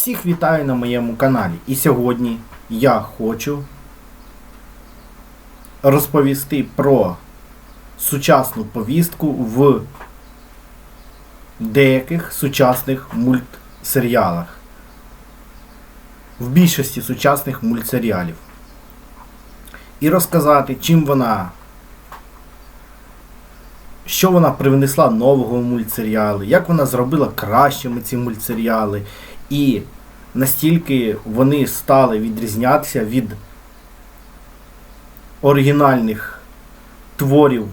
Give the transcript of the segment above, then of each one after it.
Всіх вітаю на моєму каналі. І сьогодні я хочу розповісти про сучасну повістку в деяких сучасних мультсеріалах. В більшості сучасних мультсеріалів. І розказати, чим вона. Що вона привнесла нового в мультсеріали, як вона зробила кращими ці мультсеріали, і настільки вони стали відрізнятися від оригінальних творів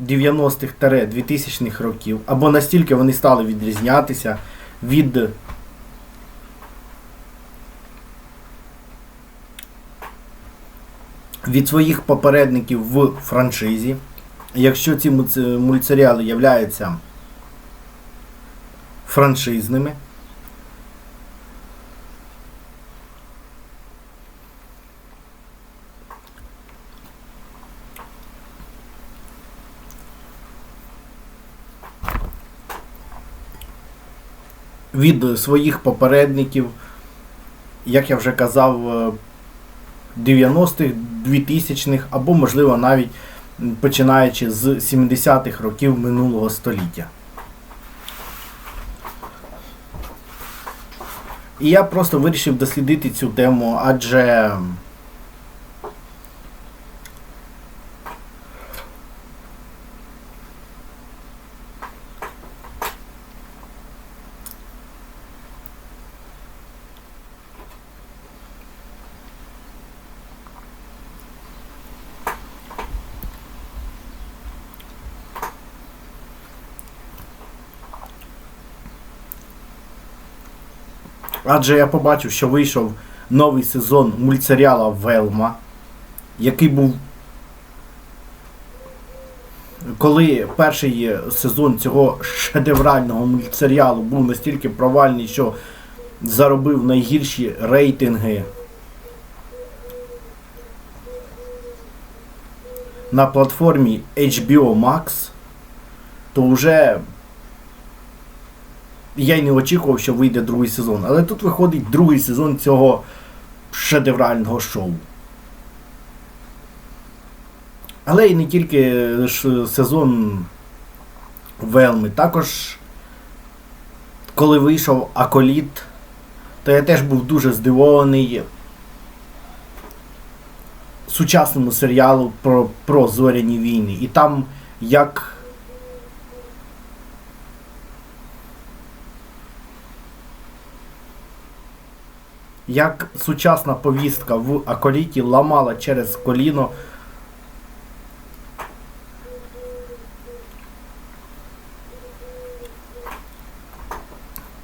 90-х-2000-х років, або настільки вони стали відрізнятися від від своїх попередників в франшизі. Якщо ці мультсеріали являються франшизними, від своїх попередників, як я вже казав, е, 90-х, 2000-х, або, можливо, навіть починаючи з 70-х років минулого століття. І я просто вирішив дослідити цю тему, адже Адже я побачив, що вийшов новий сезон мультсеріала Велма, який був. Коли перший сезон цього шедеврального мультсеріалу був настільки провальний, що заробив найгірші рейтинги на платформі HBO Max, то вже я й не очікував, що вийде другий сезон. Але тут виходить другий сезон цього шедеврального шоу. Але і не тільки сезон Велми. Також, коли вийшов Аколіт, то я теж був дуже здивований сучасному серіалу про, про зоряні війни. І там як як сучасна повістка в Аколіті ламала через коліно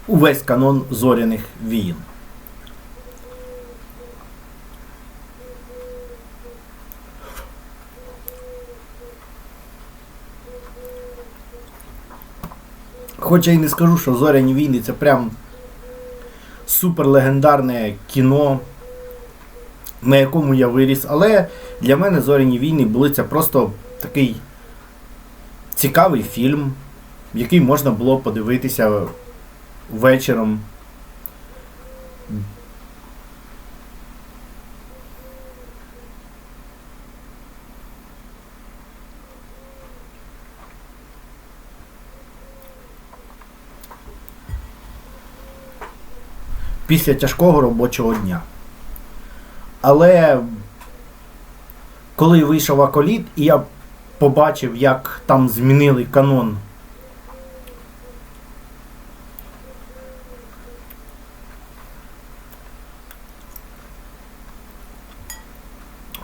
увесь канон зоряних війн. Хоча й не скажу, що зоряні війни це прям суперлегендарне кіно, на якому я виріс. Але для мене зоряні війни були це просто такий цікавий фільм, який можна було подивитися вечором. Після тяжкого робочого дня. Але коли вийшов Аколіт, і я побачив, як там змінили канон.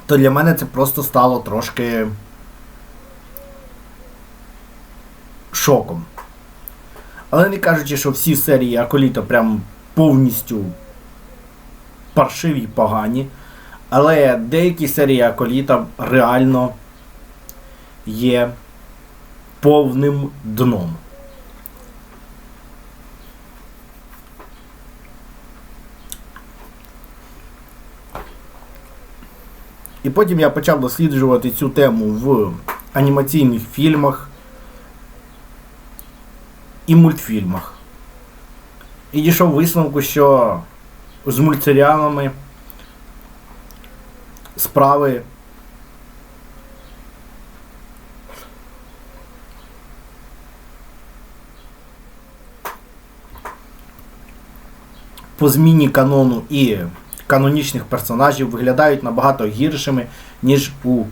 То для мене це просто стало трошки шоком. Але не кажучи, що всі серії Аколіта прям повністю паршиві й погані. Але деякі серії Аколіта реально є повним дном. І потім я почав досліджувати цю тему в анімаційних фільмах. і мультфільмах. І дійшов висновку, що з мультсеріалами справи по зміні канону і канонічних персонажів виглядають набагато гіршими, ніж у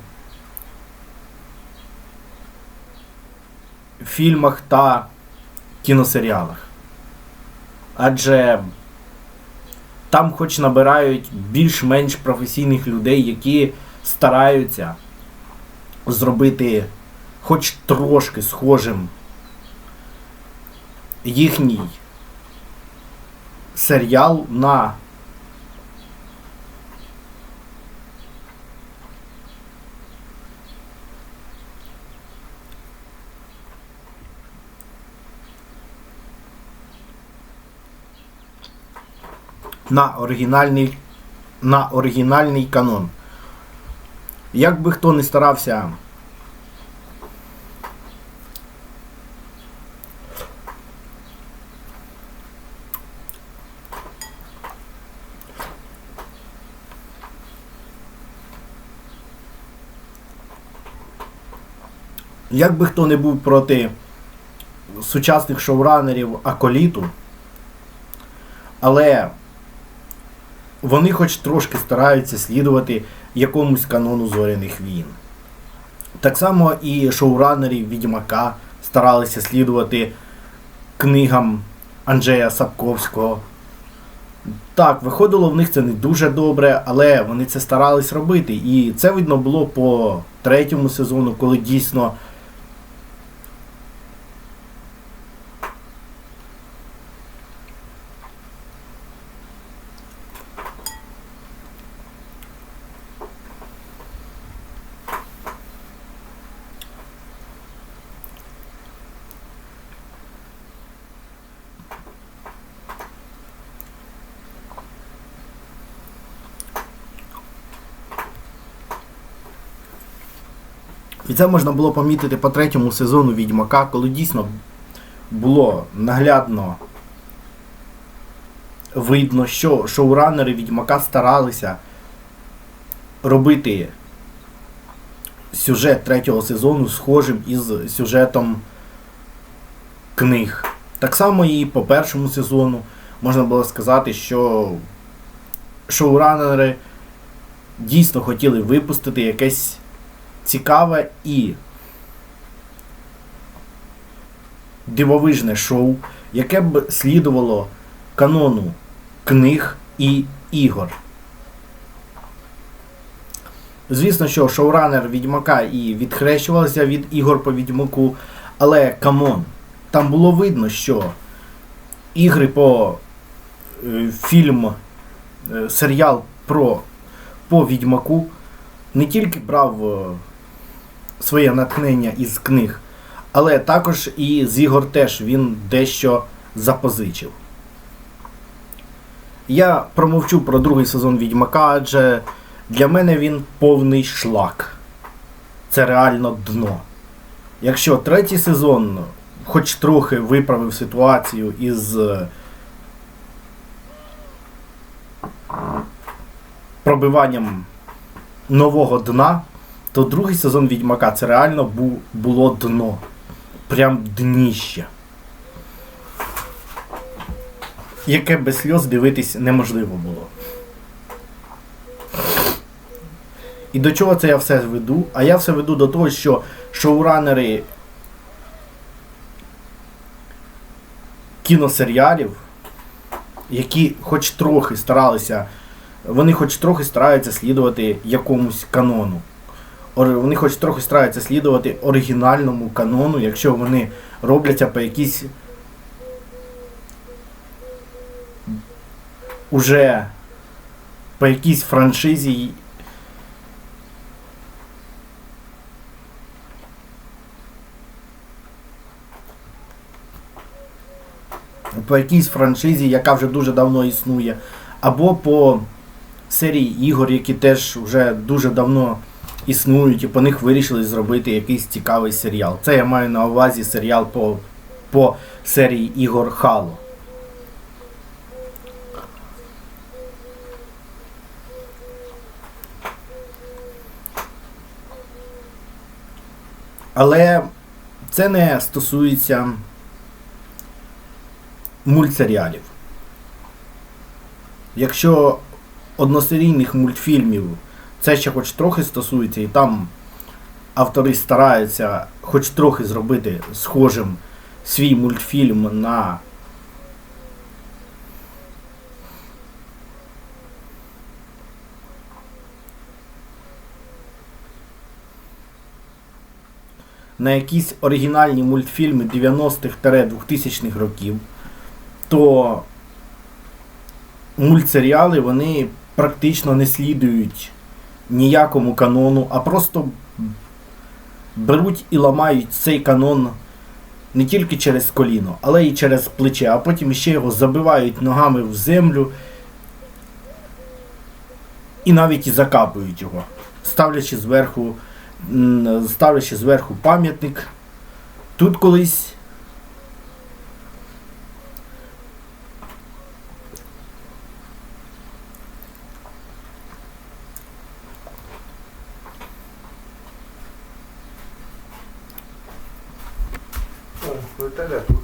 фільмах та кіносеріалах. Адже там хоч набирають більш-менш професійних людей, які стараються зробити хоч трошки схожим їхній серіал на на оригінальний на оригінальний канон. Як би хто не старався Як би хто не був проти сучасних шоуранерів Аколіту, але вони хоч трошки стараються слідувати якомусь канону зоряних війн. Так само і шоуранери Відьмака старалися слідувати книгам Анджея Сапковського. Так, виходило в них це не дуже добре, але вони це старались робити. І це видно було по третьому сезону, коли дійсно І це можна було помітити по третьому сезону Відьмака, коли дійсно було наглядно видно, що шоуранери Відьмака старалися робити сюжет третього сезону схожим із сюжетом книг. Так само і по першому сезону можна було сказати, що шоуранери дійсно хотіли випустити якесь цікаве і дивовижне шоу, яке б слідувало канону книг і ігор. Звісно, що шоуранер Відьмака і відхрещувався від ігор по Відьмаку, але камон, там було видно, що ігри по е, фільм, е, серіал про по Відьмаку не тільки брав е, своє натхнення із книг, але також і з ігор теж він дещо запозичив. Я промовчу про другий сезон Відьмака, адже для мене він повний шлак. Це реально дно. Якщо третій сезон хоч трохи виправив ситуацію із е, пробиванням нового дна, то другий сезон Відьмака це реально бу, було дно. Прям дніще. Яке без сльоз дивитись неможливо було. І до чого це я все веду? А я все веду до того, що шоуранери кіносеріалів, які хоч трохи старалися, вони хоч трохи стараються слідувати якомусь канону. Вони хоч трохи стараються слідувати оригінальному канону, якщо вони робляться по якійсь уже по якійсь франшизі. По якійсь франшизі, яка вже дуже давно існує, або по серії ігор, які теж вже дуже давно існують, і по них вирішили зробити якийсь цікавий серіал. Це я маю на увазі серіал по по серії ігор Halo. Але це не стосується мультсеріалів. Якщо односерійних мультфільмів це ще хоч трохи стосується, і там автори стараються хоч трохи зробити схожим свій мультфільм на на якісь оригінальні мультфільми 90-х-2000-х років, то мультсеріали вони практично не слідують ніякому канону, а просто беруть і ламають цей канон не тільки через коліно, але й через плече, а потім ще його забивають ногами в землю і навіть і закапують його, ставлячи зверху, ставлячи зверху пам'ятник. Тут колись